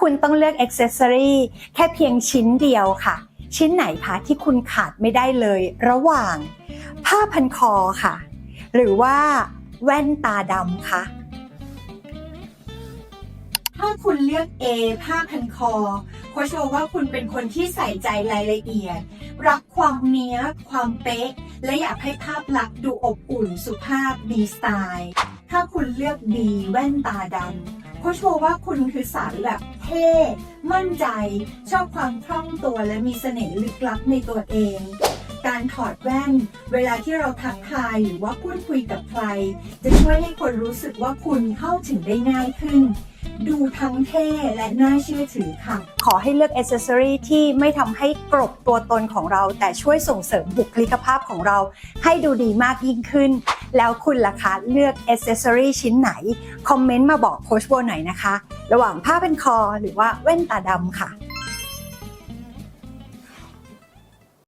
คุณต้องเลือกอ็อกเซสซอรีแค่เพียงชิ้นเดียวค่ะ ชิ้นไหนคะที่คุณขาดไม่ได้เลย ระหว่าง ผ้าพันคอค่ะ หรือว่าแว่นตาดำคะถ้าคุณเลือก A ผ้าพันคอโคชโชว่าคุณเป็นคนที่ใส่ใจรายละเอียด รักความเนี้ยความเป๊ะ และอยากให้ภาพลักษณ์ดูอบอุ่นสุภาพมีสไตล์ ถ้าคุณเลือก B แว่นตาดำโคชโชว่าคุณคือสายแบบ เท่ มั่นใจ ชอบความคล่องตัวและมีเสน่ห์ลึกลับในตัวเอง การถอดแว่น เวลาที่เราทักทายหรือว่าพูดคุยกับใคร จะช่วยให้คนรู้สึกว่าคุณเข้าถึงได้ง่ายขึ้น ดูทั้งเท่และน่าเชื่อถือค่ะ ขอให้เลือกอ c เซอรี่ที่ไม่ทำให้กลบตัวตนของเรา แต่ช่วยส่งเสริมบุคลิกภาพของเรา ให้ดูดีมากยิ่งขึ้น แล้วคุณล่ะคะเลือกอ c เซสซอรีชิ้นไหน คอมเมนต์มาบอกโคชโบหน่อยนะคะ ระหว่างผ้าเป็นคอหรือว่าแว่นตาดำค่ะ